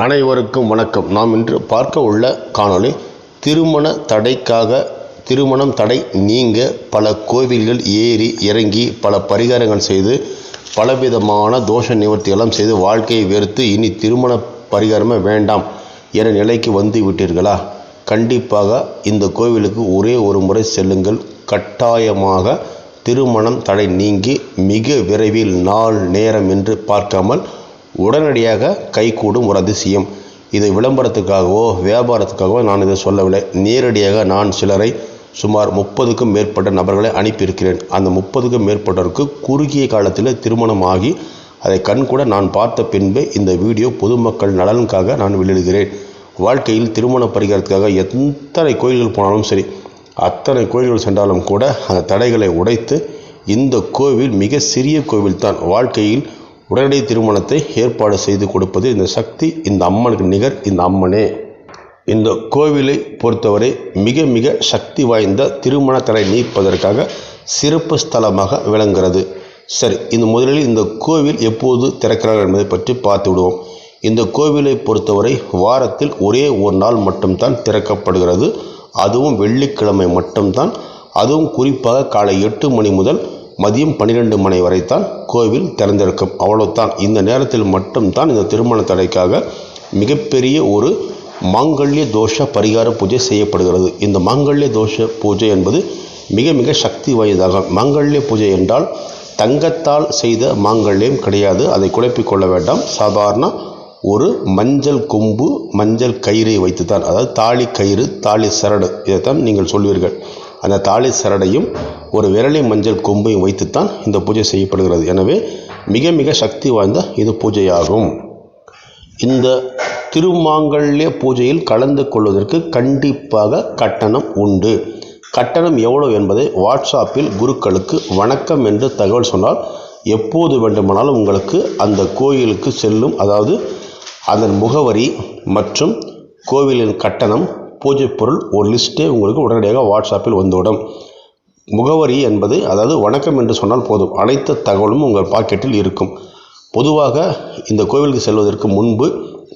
அனைவருக்கும் வணக்கம். நாம் இன்று பார்க்க உள்ள காணொளி திருமண தடைக்காக திருமணம் தடை நீங்க பல கோவில்கள் ஏறி இறங்கி பல பரிகாரங்கள் செய்து பலவிதமான தோஷ நிவர்த்தியெல்லாம் செய்து வாழ்க்கையை வெறுத்து இனி திருமண பரிகாரமே வேண்டாம் என நிலைக்கு வந்து விட்டீர்களா? கண்டிப்பாக இந்த கோவிலுக்கு ஒரே ஒரு முறை செல்லுங்கள். கட்டாயமாக திருமணம் தடை நீங்கி மிக விரைவில் நாள் நேரம் என்று பார்க்காமல் உடனடியாக கைகூடும் ஒரு அதிசயம். இதை விளம்பரத்துக்காகவோ வியாபாரத்துக்காகவோ நான் இதை சொல்லவில்லை. நேரடியாக நான் சிலரை சுமார் முப்பதுக்கும் மேற்பட்ட நபர்களை அனுப்பியிருக்கிறேன். அந்த முப்பதுக்கும் மேற்பட்டவருக்கு குறுகிய காலத்தில் திருமணம் ஆகி அதை கண்கூட நான் பார்த்த பின்பே இந்த வீடியோ பொதுமக்கள் நலனுக்காக நான் வெளியிடுகிறேன். வாழ்க்கையில் திருமண பரிகாரத்துக்காக எத்தனை கோயில்கள் போனாலும் சரி அத்தனை கோயில்கள் சென்றாலும் கூட அந்த தடைகளை உடைத்து இந்த கோவில் மிக சிறிய கோவில் தான் வாழ்க்கையில் உடனடி திருமணத்தை ஏற்பாடு செய்து கொடுப்பது இந்த சக்தி இந்த அம்மனுக்கு நிகர் இந்த அம்மனே. இந்த கோவிலை பொறுத்தவரை மிக மிக சக்தி வாய்ந்த திருமண தடை நீப்பதற்காக சிறப்பு ஸ்தலமாக விளங்குகிறது. சரி இந்த முதலில் இந்த கோவில் எப்போது திறக்கிறார்கள் என்பதை பற்றி பார்த்து விடுவோம். இந்த கோவிலை பொறுத்தவரை வாரத்தில் ஒரே ஒரு நாள் மட்டும்தான் திறக்கப்படுகிறது. அதுவும் வெள்ளிக்கிழமை மட்டும்தான். அதுவும் குறிப்பாக காலை எட்டு மணி முதல் மதியம் பன்னிரெண்டு மணி வரைத்தான் கோவில் திறந்திருக்கும். அவ்வளவுதான். இந்த நேரத்தில் மட்டும்தான் இந்த திருமண தடைக்காக மிகப்பெரிய ஒரு மாங்கல்ய தோஷ பரிகார பூஜை செய்யப்படுகிறது. இந்த மாங்கல்ய தோஷ பூஜை என்பது மிக மிக சக்தி வாய்ந்ததாக. மாங்கல்ய பூஜை என்றால் தங்கத்தால் செய்த மாங்கல்யம் கிடையாது. அதை குழப்பிக் கொள்ள வேண்டாம். சாதாரண ஒரு மஞ்சள் கொம்பு மஞ்சள் கயிறை வைத்துத்தான். அதாவது தாலி கயிறு தாலி சரடு இதைத்தான் நீங்கள் சொல்வீர்கள். அந்த தாலி சரடையும் ஒரு விரலி மஞ்சள் கொம்பையும் வைத்துத்தான் இந்த பூஜை செய்யப்படுகிறது. எனவே மிக மிக சக்தி வாய்ந்த இது பூஜையாகும். இந்த திருமாங்கல்ய பூஜையில் கலந்து கொள்வதற்கு கண்டிப்பாக கட்டணம் உண்டு. கட்டணம் எவ்வளவு என்பதை வாட்ஸ்அப்பில் குருக்களுக்கு வணக்கம் என்று தகவல் சொன்னால் எப்போது வேண்டுமானாலும் உங்களுக்கு அந்த கோயிலுக்கு செல்லும் அதாவது அதன் முகவரி மற்றும் கோவிலின் கட்டணம் பூஜை பொருள் ஒரு லிஸ்ட்டே உங்களுக்கு உடனடியாக வாட்ஸ்அப்பில் வந்துவிடும். முகவரி என்பது அதாவது வணக்கம் என்று சொன்னால் போதும். அனைத்து தகவலும் உங்கள் பாக்கெட்டில் இருக்கும். பொதுவாக இந்த கோவிலுக்கு செல்வதற்கு முன்பு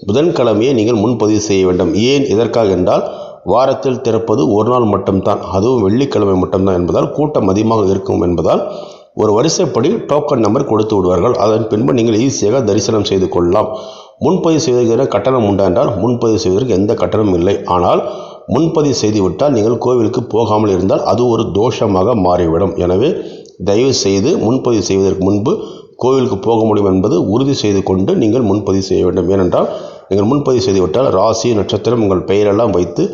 புதன்கிழமையே நீங்கள் முன்பதிவு செய்ய வேண்டும். ஏன் இதற்காக என்றால் வாரத்தில் திறப்பது ஒரு நாள் மட்டும்தான். அதுவும் வெள்ளிக்கிழமை மட்டும்தான் என்பதால் கூட்டம் அதிகமாக இருக்கும் என்பதால் ஒரு வரிசைப்படி டோக்கன் நம்பர் கொடுத்து விடுவார்கள். அதன் பின்பு நீங்கள் ஈஸியாக தரிசனம் செய்து கொள்ளலாம். முன்பதிவு செய்வதற்கு கட்டணம் உண்டா என்றால் முன்பதிவு செய்வதற்கு எந்த கட்டணமும் இல்லை. ஆனால் முன்பதிவு செய்துவிட்டால் நீங்கள் கோவிலுக்கு போகாமல் இருந்தால் அது ஒரு தோஷமாக மாறிவிடும். எனவே தயவு செய்து முன்பதிவு செய்வதற்கு முன்பு கோவிலுக்கு போக முடியும் என்பது உறுதி செய்து கொண்டு நீங்கள் முன்பதிவு செய்ய வேண்டும். ஏனென்றால் நீங்கள் முன்பதிவு செய்துவிட்டால் ராசி நட்சத்திரம் உங்கள் பெயரெல்லாம் வைத்து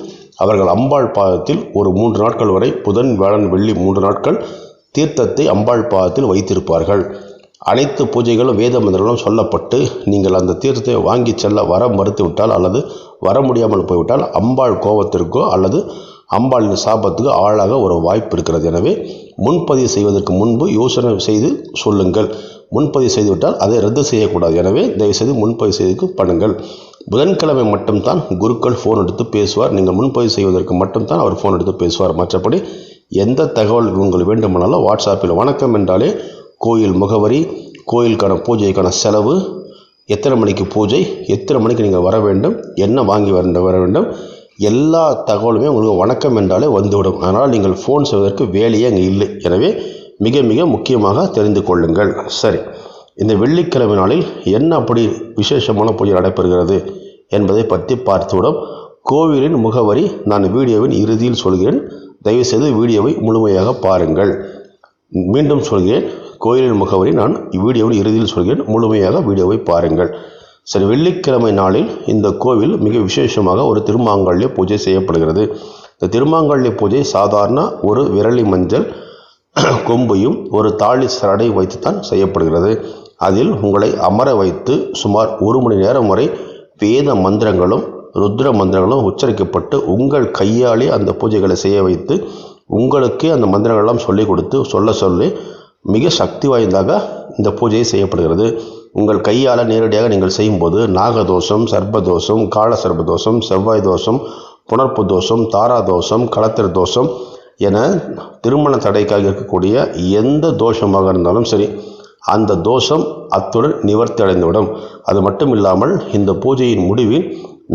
அவர்கள் அம்பாள் பாதத்தில் ஒரு மூன்று நாட்கள் வரை புதன் வேளன் வெள்ளி மூன்று நாட்கள் தீர்த்தத்தை அம்பாள் பாதத்தில் வைத்திருப்பார்கள். அனைத்து பூஜைகளும் வேத மந்திரங்களும் சொல்லப்பட்டு நீங்கள் அந்த தீர்த்தத்தை வாங்கி செல்ல வர மறுத்து விட்டால் அல்லது வர முடியாமல் போய்விட்டால் அம்பாள் கோபத்திற்கோ அல்லது அம்பாளின் சாபத்துக்கு ஆளாக ஒரு வாய்ப்பு இருக்கிறது. எனவே முன்பதிவு செய்வதற்கு முன்பு யோசனை செய்து சொல்லுங்கள். முன்பதிவு செய்துவிட்டால் அதை ரத்து செய்யக்கூடாது. எனவே தயவுசெய்து முன்பதிவு செய்து பண்ணுங்கள். புதன்கிழமை மட்டும்தான் குருக்கள் ஃபோன் எடுத்து பேசுவார். நீங்கள் முன்பதிவு செய்வதற்கு மட்டும்தான் அவர் ஃபோன் எடுத்து பேசுவார். மற்றபடி எந்த தகவல் உங்களுக்கு வேண்டுமானாலும் வாட்ஸ்அப்பில் வணக்கம் என்றாலே கோயில் முகவரி கோயிலுக்கான பூஜைக்கான செலவு எத்தனை மணிக்கு பூஜை எத்தனை மணிக்கு நீங்கள் வர வேண்டும் என்ன வாங்கி வர வர வேண்டும் எல்லா தகவலுமே உங்களுக்கு வணக்கம் என்றாலே வந்துவிடும். அதனால் நீங்கள் ஃபோன் செய்வதற்கு வேலையே அங்கே இல்லை. எனவே மிக மிக முக்கியமாக தெரிந்து கொள்ளுங்கள். சரி. இந்த வெள்ளிக்கிழமை நாளில் என்ன அப்படி விசேஷமான பூஜை நடைபெறுகிறது என்பதை பற்றி பார்த்துவிடும். கோவிலின் முகவரி நான் வீடியோவின் இறுதியில் சொல்கிறேன். தயவுசெய்து வீடியோவை முழுமையாக பாருங்கள். மீண்டும் சொல்கிறேன். கோயிலின் முகவரி நான் வீடியோவில் இறுதியில் சொல்கிறேன். முழுமையாக வீடியோவை பாருங்கள். சரி வெள்ளிக்கிழமை நாளில் இந்த கோவில் மிக விசேஷமாக ஒரு திருமாங்கல்ய பூஜை செய்யப்படுகிறது. இந்த திருமாங்கல்ய பூஜை சாதாரண ஒரு விரலி மஞ்சள் கொம்பையும் ஒரு தாலி சரடை வைத்துத்தான் செய்யப்படுகிறது. அதில் உங்களை அமர வைத்து சுமார் ஒரு மணி நேரம் வரை வேத மந்திரங்களும் ருத்ர மந்திரங்களும் உச்சரிக்கப்பட்டு உங்கள் கையாலே அந்த பூஜைகளை செய்ய வைத்து உங்களுக்கே அந்த மந்திரங்கள்லாம் சொல்லிக் கொடுத்து சொல்ல சொல்லி மிக சக்தி வாய்ந்தாக இந்த பூஜை செய்யப்படுகிறது. உங்கள் கையால் நேரடியாக நீங்கள் செய்யும்போது நாகதோஷம் சர்ப்பதோஷம் கால சர்ப்பதோஷம் செவ்வாய் தோஷம் புணர்ப்பு தோஷம் தாரா தோஷம் களத்திர தோஷம் என திருமண தடைக்காக இருக்கக்கூடிய எந்த தோஷமாக இருந்தாலும் சரி அந்த தோஷம் அத்துடன் நிவர்த்தி அடைந்துவிடும். அது மட்டும் இல்லாமல் இந்த பூஜையின் முடிவில்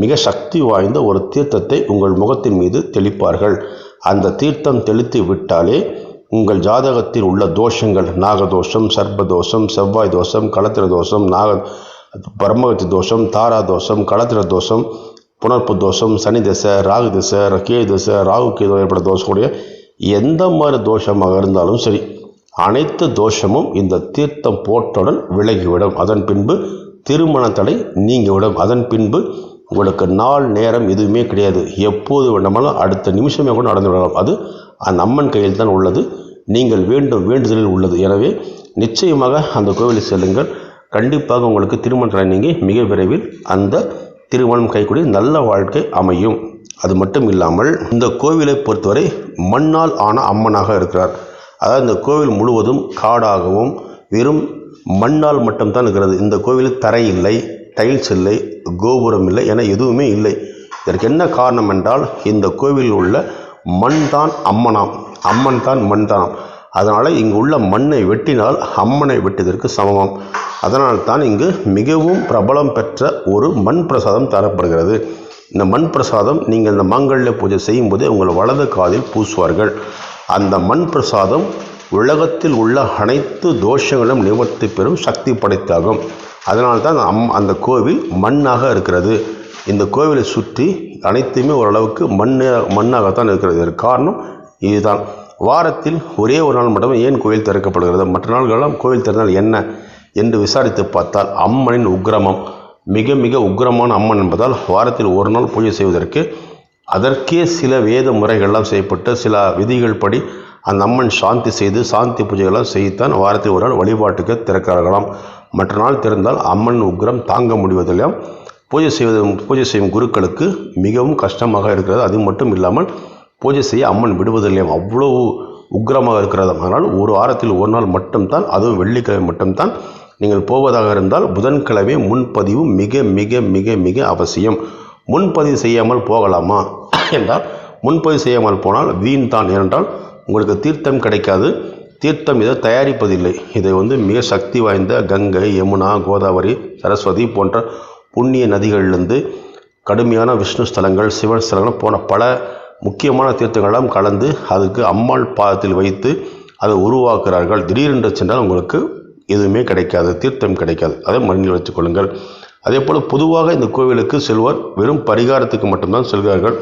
மிக சக்தி வாய்ந்த ஒரு தீர்த்தத்தை உங்கள் முகத்தின் மீது தெளிப்பார்கள். அந்த தீர்த்தம் தெளித்து விட்டாலே உங்கள் ஜாதகத்தில் உள்ள தோஷங்கள் நாகதோஷம் சர்ப்பதோஷம் செவ்வாய் தோஷம் களத்திர தோஷம் நாக பரமகத்தி தோஷம் தாரா தோஷம் களத்திர தோஷம் புனர்ப்பு தோஷம் சனி தசை ராகு தசை கே தசை ராகு கேது ஏற்பட தோஷக்கூடிய எந்த மாதிரி தோஷமாக இருந்தாலும் சரி அனைத்து தோஷமும் இந்த தீர்த்தம் போட்டவுடன் விலகிவிடும். அதன் பின்பு திருமண தடை நீங்கிவிடும். அதன் பின்பு உங்களுக்கு நாள் நேரம் எதுவுமே கிடையாது. எப்போது வேண்டுமானாலும் அடுத்த நிமிஷமே கூட நடந்து விடலாம் அது அந்த அம்மன் கையில் தான் உள்ளது. நீங்கள் வேண்டும் வேண்டுதலில் உள்ளது. எனவே நிச்சயமாக அந்த கோவிலுக்கு செல்லுங்கள். கண்டிப்பாக உங்களுக்கு திருமண தடை மிக விரைவில் அந்த திருமணம் கைக்கூடி நல்ல வாழ்க்கை அமையும். அது மட்டும் இல்லாமல் இந்த கோவிலை பொறுத்தவரை மண்ணால் ஆன அம்மனாக இருக்கிறார். அதாவது இந்த கோவில் முழுவதும் காடாகவும் வெறும் மண்ணால் மட்டும்தான் இருக்கிறது. இந்த கோவிலில் தரை இல்லை. டைல்ஸ் இல்லை கோபுரம் இல்லை என எதுவுமே இல்லை. இதற்கு என்ன காரணம் என்றால் இந்த கோவிலில் உள்ள மண் தான் அம்மனாம். அம்மன் தான் மண் தானாம். அதனால் இங்கு உள்ள மண்ணை வெட்டினால் அம்மனை வெட்டியதற்கு சமமாம். அதனால் தான் இங்கு மிகவும் பிரபலம் பெற்ற ஒரு மண் பிரசாதம் தரப்படுகிறது. இந்த மண் பிரசாதம் நீங்கள் இந்த மாங்கல்ய பூஜை செய்யும்போது உங்கள் வலது காதில் பூசுவார்கள். அந்த மண் பிரசாதம் உலகத்தில் உள்ள அனைத்து தோஷங்களும் நிவர்த்தி பெறும் சக்தி படைத்தாகும். அதனால தான் அம் அந்த கோவில் மண்ணாக இருக்கிறது. இந்த கோவிலை சுற்றி அனைத்துமே ஓரளவுக்கு மண் மண்ணாகத்தான் இருக்கிறது. இதற்கு காரணம் இதுதான். வாரத்தில் ஒரே ஒரு நாள் மட்டுமே ஏன் கோவில் திறக்கப்படுகிறது? மற்ற நாள்களெல்லாம் கோவில் திறந்தால் என்ன என்று விசாரித்து பார்த்தால் அம்மனின் உக்கிரமம். மிக மிக உக்கிரமான அம்மன் என்பதால் வாரத்தில் ஒரு நாள் பூஜை செய்வதற்கு அதற்கே சில வேத முறைகள்லாம் செய்யப்பட்டு சில விதிகள் படி அந்த அம்மன் சாந்தி செய்து சாந்தி பூஜைகள்லாம் செய்துத்தான் வாரத்தில் ஒரு நாள் வழிபாட்டுக்கு திறக்கிறார்களாம். மற்ற நாள் திறந்தால் அம்மன் உக்கிரம் தாங்க முடிவதில்லை பூஜை செய்வது பூஜை செய்யும் குருக்களுக்கு மிகவும் கஷ்டமாக இருக்கிறது. அது மட்டும் இல்லாமல் பூஜை செய்ய அம்மன் விடுவதில்லையாம். அவ்வளவு உக்கிரமாக இருக்கிறது. அதனால் ஒரு வாரத்தில் ஒரு நாள் மட்டும்தான் அதுவும் வெள்ளிக்கிழமை மட்டும்தான் நீங்கள் போவதாக இருந்தால் புதன்கிழமை முன்பதிவு மிக மிக மிக மிக அவசியம். முன்பதிவு செய்யாமல் போகலாமா? என்றால் முன்பதிவு செய்யாமல் போனால் வீண் தான். ஏனென்றால் உங்களுக்கு தீர்த்தம் கிடைக்காது. தீர்த்தம் இதை தயாரிப்பதில்லை. இதை வந்து மிக சக்தி வாய்ந்த கங்கை யமுனா கோதாவரி சரஸ்வதி போன்ற புண்ணிய நதிகளிலிருந்து கடுமையான விஷ்ணு ஸ்தலங்கள் சிவன் ஸ்தலங்கள் போன பல முக்கியமான தீர்த்தங்களெல்லாம் கலந்து அதுக்கு அம்மாள் பாதத்தில் வைத்து அதை உருவாக்குறார்கள் திடீரென்று சென்றால் உங்களுக்கு எதுவுமே கிடைக்காது தீர்த்தம் கிடைக்காது. அதை மண்ணில் வச்சுக்கொள்ளுங்கள் அதே போல் பொதுவாக இந்த கோவிலுக்கு செல்வர் வெறும் பரிகாரத்துக்கு மட்டும்தான் செல்கிறார்கள்.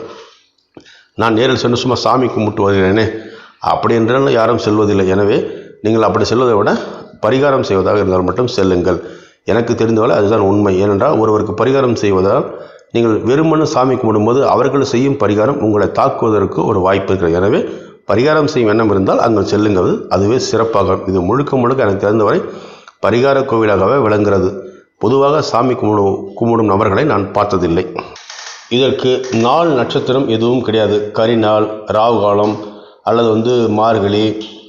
நான் நேரில் சென்று சும்மா சாமி கும்பிட்டு வருகிறேனே அப்படி என்றாலும் யாரும் செல்வதில்லை. எனவே நீங்கள் அப்படி செல்வதை விட பரிகாரம் செய்வதாக இருந்தால் மட்டும் செல்லுங்கள். எனக்கு தெரிந்தவரை அதுதான் உண்மை. ஏனென்றால் ஒருவருக்கு பரிகாரம் செய்வதால் நீங்கள் வெறுமனு சாமி கும்பிடும்போது அவர்கள் செய்யும் பரிகாரம் உங்களை தாக்குவதற்கு ஒரு வாய்ப்பு இருக்கிறது. எனவே பரிகாரம் செய்யும் எண்ணம் இருந்தால் அங்கே செல்லுங்கள். அதுவே சிறப்பாக இது முழுக்க முழுக்க எனக்கு தெரிந்தவரை பரிகார கோவிலாகவே விளங்குகிறது. பொதுவாக சாமி கும்பிடும் கும்பிடும் நபர்களை நான் பார்த்ததில்லை. இதற்கு நாள் நட்சத்திரம் எதுவும் கிடையாது. கரிநாள் ராகு காலம் அல்லது வந்து மார்கழி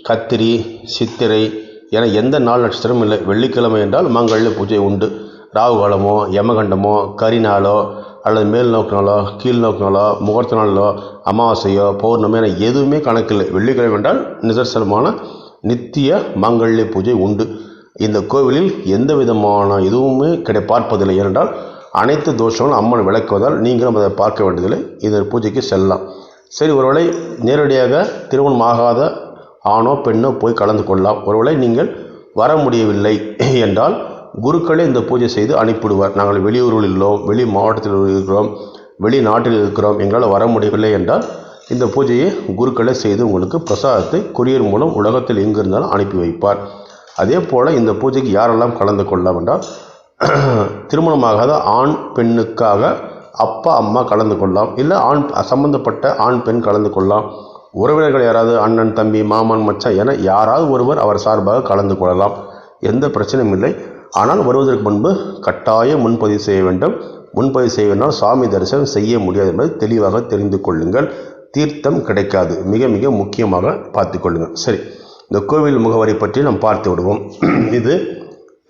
கத்திரி சித்திரை என எந்த நாள் நட்சத்திரமும் இல்லை. வெள்ளிக்கிழமை என்றால் மாங்கல்ய பூஜை உண்டு. ராகு காலமோ யமகண்டமோ கரிநாளோ அல்லது மேல் நோக்கு நாளோ கீழ் நோக்கு நாளோ முகூர்த்த நாளோ அமாவாசையோ பௌர்ணமி என எதுவுமே கணக்கில்லை. வெள்ளிக்கிழமை என்றால் நிதர்சனமான நித்திய மாங்கல்ய பூஜை உண்டு. இந்த கோவிலில் எந்த விதமான இதுவுமே கிடை பார்ப்பதில்லை. ஏனென்றால் அனைத்து தோஷங்களும் அம்மன் விளக்குவதால் நீங்களும் அதை பார்க்க வேண்டியதில்லை. இந்த பூஜைக்கு செல்லலாம். சரி ஒருவேளை நேரடியாக திருமணம் ஆகாத ஆணோ பெண்ணோ போய் கலந்து கொள்ளலாம். ஒருவேளை நீங்கள் வர முடியவில்லை என்றால் குருக்களே இந்த பூஜை செய்து அனுப்பிவிடுவார். நாங்கள் வெளியூரில் உள்ளோம் வெளி மாவட்டத்தில் இருக்கிறோம் வெளிநாட்டில் இருக்கிறோம் எங்களால் வர முடியவில்லை என்றால் இந்த பூஜையை குருக்களே செய்து உங்களுக்கு பிரசாதத்தை கொரியர் மூலம் உலகத்தில் எங்கு இருந்தாலும் அனுப்பி வைப்பார். அதே போல் இந்த பூஜைக்கு யாரெல்லாம் கலந்து கொள்ளலாம் என்றால் திருமணமாகாத ஆண் பெண்ணுக்காக அப்பா அம்மா கலந்து கொள்ளலாம். இல்லை ஆண் சம்பந்தப்பட்ட ஆண் பெண் கலந்து கொள்ளலாம். உறவினர்கள் யாராவது அண்ணன் தம்பி மாமன் மச்சான் என யாராவது ஒருவர் அவர் சார்பாக கலந்து கொள்ளலாம். எந்த பிரச்சனையும் இல்லை. ஆனால் வருவதற்கு முன்பு கட்டாயம் முன்பதிவு செய்ய வேண்டும். முன்பதிவு செய்வதால் சாமி தரிசனம் செய்ய முடியாது என்பதை தெளிவாக தெரிந்து கொள்ளுங்கள். தீர்த்தம் கிடைக்காது. மிக மிக முக்கியமாக பார்த்து கொள்ளுங்கள். சரி. இந்த கோவில் முகவரி பற்றி நாம் பார்த்து விடுவோம். இது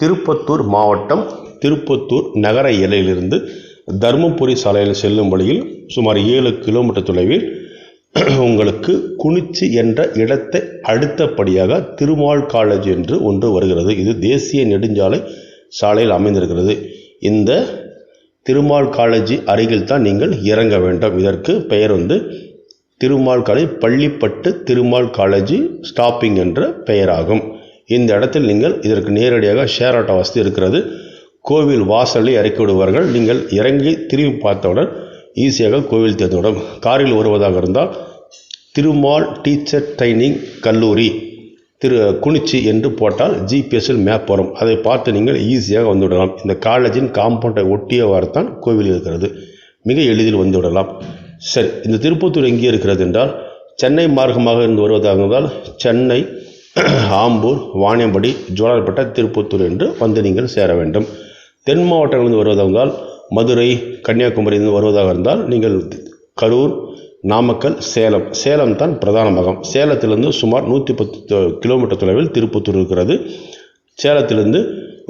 திருப்பத்தூர் மாவட்டம் திருப்பத்தூர் நகர எல்லையிலிருந்து தருமபுரி சாலையில் செல்லும் வழியில் சுமார் ஏழு கிலோமீட்டர் தொலைவில் உங்களுக்கு குனிச்சி என்ற இடத்தை அடுத்தபடியாக திருமால் காலேஜ் என்று ஒன்று வருகிறது. இது தேசிய நெடுஞ்சாலை சாலையில் அமைந்திருக்கிறது. இந்த திருமால் காலேஜ் அருகில் தான் நீங்கள் இறங்க வேண்டும். இதற்கு பெயர் வந்து Thirumal college Pallipattu Thirumal college stopping என்ற பெயராகும். இந்த இடத்தில் நீங்கள் இதற்கு நேரடியாக ஷேர் ஆட்டோ வசதி இருக்கிறது. கோவில் வாசலில் இறக்கி விடுவார்கள். நீங்கள் இறங்கி திரும்பி பார்த்தவுடன் ஈஸியாக கோவில் தேர்ந்துவிடும். காரில் வருவதாக இருந்தால் திருமால் டீச்சர் ட்ரைனிங் கல்லூரி திரு குனிச்சி என்று போட்டால் ஜிபிஎஸ்ஸில் மேப் வரும். அதை பார்த்து நீங்கள் ஈஸியாக வந்துவிடலாம். இந்த காலேஜின் காம்பவுண்டை ஒட்டியவாறு தான் கோவில் இருக்கிறது. மிக எளிதில் வந்துவிடலாம். சரி இந்த திருப்பத்தூர் எங்கே இருக்கிறது என்றால் சென்னை மார்க்கமாக இருந்து வருவதாக இருந்தால் சென்னை ஆம்பூர் வாணியம்படி ஜோலார்பேட்டை திருப்பத்தூர் என்று வந்து நீங்கள் சேர வேண்டும். தென் மாவட்டங்களிலிருந்து வருவதாக இருந்தால் மதுரை கன்னியாகுமரியிலிருந்து வருவதாக இருந்தால் நீங்கள் கரூர் நாமக்கல் சேலம். சேலம் தான் பிரதானமாகும் சேலத்திலிருந்து சுமார் நூற்றி பத்து கிலோமீட்டர் தொலைவில் திருப்பத்தூர் இருக்கிறது. சேலத்திலிருந்து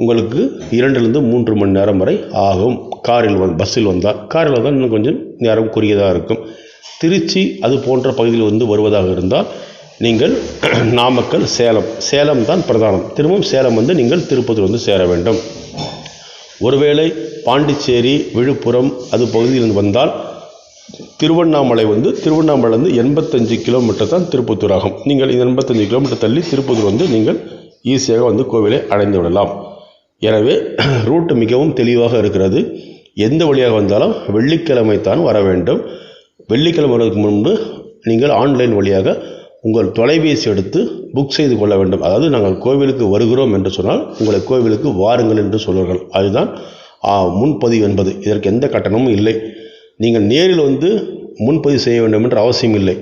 உங்களுக்கு இரண்டுலேருந்து மூன்று மணி நேரம் வரை ஆகும். காரில் வந் பஸ்ஸில் வந்தால். காரில் வந்தால் இன்னும் கொஞ்சம் நேரம் குறுகியதாக இருக்கும். திருச்சி அது போன்ற பகுதியில் வந்து வருவதாக இருந்தால் நீங்கள் நாமக்கல் சேலம். சேலம் தான் பிரதானம். திரும்பவும் சேலம் வந்து நீங்கள் திருப்பத்தூர் வந்து சேர வேண்டும். ஒருவேளை பாண்டிச்சேரி விழுப்புரம் அது பகுதியிலிருந்து வந்தால் திருவண்ணாமலை வந்து திருவண்ணாமலைலேருந்து எண்பத்தஞ்சு கிலோமீட்டர் தான் திருப்பத்தூர் ஆகும் நீங்கள் இந்த எண்பத்தஞ்சு கிலோமீட்டர் தள்ளி திருப்பத்தூர் வந்து நீங்கள் ஈஸியாக வந்து கோவிலை அடைந்து விடலாம். எனவே ரூட் மிகவும் தெளிவாக இருக்கிறது. எந்த வழியாக வந்தாலும் வெள்ளிக்கிழமை தான் வர வேண்டும். வெள்ளிக்கிழமை வரதுக்கு முன்பு நீங்கள் ஆன்லைன் வழியாக உங்கள் தொலைபேசி எடுத்து புக் செய்து கொள்ள வேண்டும். அதாவது நாங்கள் கோவிலுக்கு வருகிறோம் என்று சொன்னால் உங்களை கோவிலுக்கு வாருங்கள் என்று சொல்வார்கள். அதுதான் முன்பதிவு என்பது. இதற்கு எந்த கட்டணமும் இல்லை. நீங்கள் நேரில் வந்து முன்பதிவு செய்ய வேண்டும் என்ற அவசியம் இல்லை.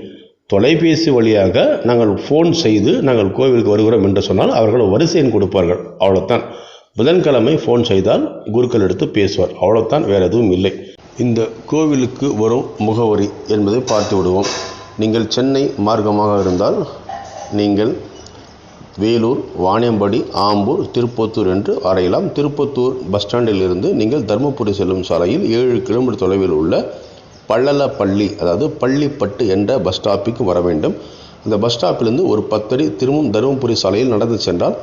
தொலைபேசி வழியாக நாங்கள் ஃபோன் செய்து நாங்கள் கோவிலுக்கு வருகிறோம் என்று சொன்னால் அவர்கள் வரிசை எண் கொடுப்பார்கள். அவ்வளோத்தான் புதன்கிழமை ஃபோன் செய்தால் குருக்கள் எடுத்து பேசுவார். அவ்வளோத்தான் வேறு எதுவும் இல்லை. இந்த கோவிலுக்கு வரும் முகவரி என்பதை பார்த்து விடுவோம். நீங்கள் சென்னை மார்க்கமாக இருந்தால் நீங்கள் வேலூர் வாணியம்படி ஆம்பூர் திருப்பத்தூர் என்று வரையலாம் திருப்பத்தூர் பஸ் ஸ்டாண்டில் இருந்து நீங்கள் தருமபுரி செல்லும் சாலையில் ஏழு கிலோமீட்டர் தொலைவில் உள்ள பள்ளலப்பள்ளி அதாவது பள்ளிப்பட்டு என்ற பஸ் ஸ்டாப்புக்கு வர வேண்டும். அந்த பஸ் ஸ்டாப்பிலிருந்து ஒரு பத்தடி திரும்பும் தருமபுரி சாலையில் நடந்து சென்றால்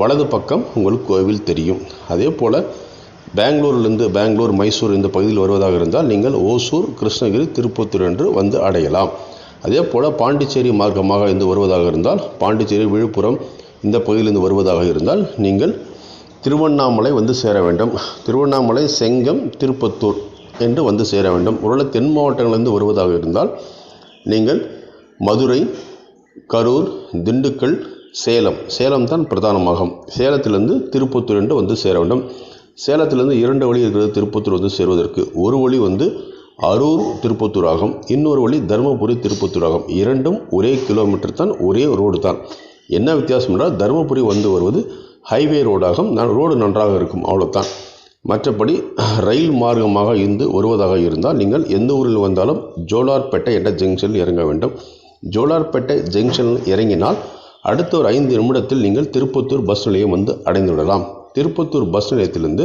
வலது பக்கம் உங்களுக்கு கோவில் தெரியும். அதே போல் பெங்களூர்லேருந்து பெங்களூர் மைசூர் இந்த பகுதியில் வருவதாக இருந்தால் நீங்கள் ஓசூர் கிருஷ்ணகிரி திருப்பத்தூர் என்று வந்து அடையலாம். அதே போல் பாண்டிச்சேரி மார்க்கமாக இருந்து வருவதாக இருந்தால் பாண்டிச்சேரி விழுப்புரம் இந்த பகுதியிலிருந்து வருவதாக இருந்தால் நீங்கள் திருவண்ணாமலை வந்து சேர வேண்டும். திருவண்ணாமலை செங்கம் திருப்பத்தூர் என்று வந்து சேர வேண்டும். ஒருவேளை தென் மாவட்டங்களிலிருந்து வருவதாக இருந்தால் நீங்கள் மதுரை கரூர் திண்டுக்கல் சேலம். சேலம் தான் பிரதானமாகும். சேலத்திலிருந்து திருப்பத்தூர் என்று வந்து சேர வேண்டும். சேலத்திலிருந்து இரண்டு வழி இருக்கிறது திருப்பத்தூர் வந்து சேருவதற்கு. ஒரு வழி வந்து அரூர் திருப்பத்தூர் ஆகும். இன்னொரு வழி தருமபுரி திருப்பத்தூர் ஆகும். இரண்டும் ஒரே கிலோமீட்டர் தான் ஒரே ரோடு தான். என்ன வித்தியாசம் என்றால் தருமபுரி வந்து வருவது ஹைவே ரோடாகும் நான் ரோடு நன்றாக இருக்கும் அவ்வளோதான் மற்றபடி ரயில் மார்க்கமாக இருந்து வருவதாக இருந்தால் நீங்கள் எந்த ஊரில் வந்தாலும் ஜோலார்பேட்டை என்ற ஜங்ஷனில் இறங்க வேண்டும். ஜோலார்பேட்டை ஜங்ஷனில் இறங்கினால் அடுத்த ஒரு ஐந்து நிமிடத்தில் நீங்கள் திருப்பத்தூர் பஸ் நிலையம் வந்து அடைந்து விடலாம் திருப்பத்தூர் பஸ் நிலையத்திலிருந்து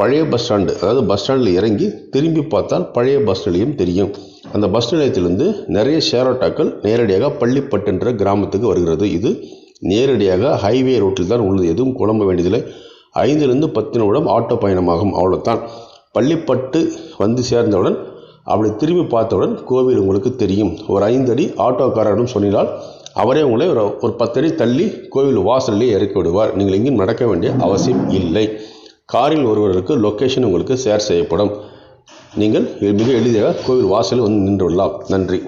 பழைய பஸ் ஸ்டாண்டு அதாவது பஸ் ஸ்டாண்டில் இறங்கி திரும்பி பார்த்தால் பழைய பஸ் நிலையம் தெரியும். அந்த பஸ் நிலையத்திலிருந்து நிறைய ஷேர் ஆட்டோக்கள் நேரடியாக பள்ளிப்பட்டு என்ற கிராமத்துக்கு வருகிறது. இது நேரடியாக ஹைவே ரோட்டில் தான் உள்ளது. எதுவும் குழம்ப வேண்டியதில்லை. ஐந்திலிருந்து பத்து நிமிடம் ஆட்டோ பயணமாகும். அவ்வளோதான் பள்ளிப்பட்டு வந்து சேர்ந்தவுடன் அப்படி திரும்பி பார்த்தவுடன் கோவில் உங்களுக்கு தெரியும். ஒரு ஐந்தடி ஆட்டோக்காரரிடம் சொன்னால் அவரே உங்களை ஒரு ஒரு பத்தடி தள்ளி கோவில் வாசலிலே இறக்கி விடுவார். நீங்கள் எங்கேயும் நடக்க வேண்டிய அவசியம் இல்லை. காரில் ஒருவருக்கு லொக்கேஷன் உங்களுக்கு ஷேர் செய்யப்படும். நீங்கள் மிக எளிதாக கோவில் வாசலில் வந்து நின்று நன்றி.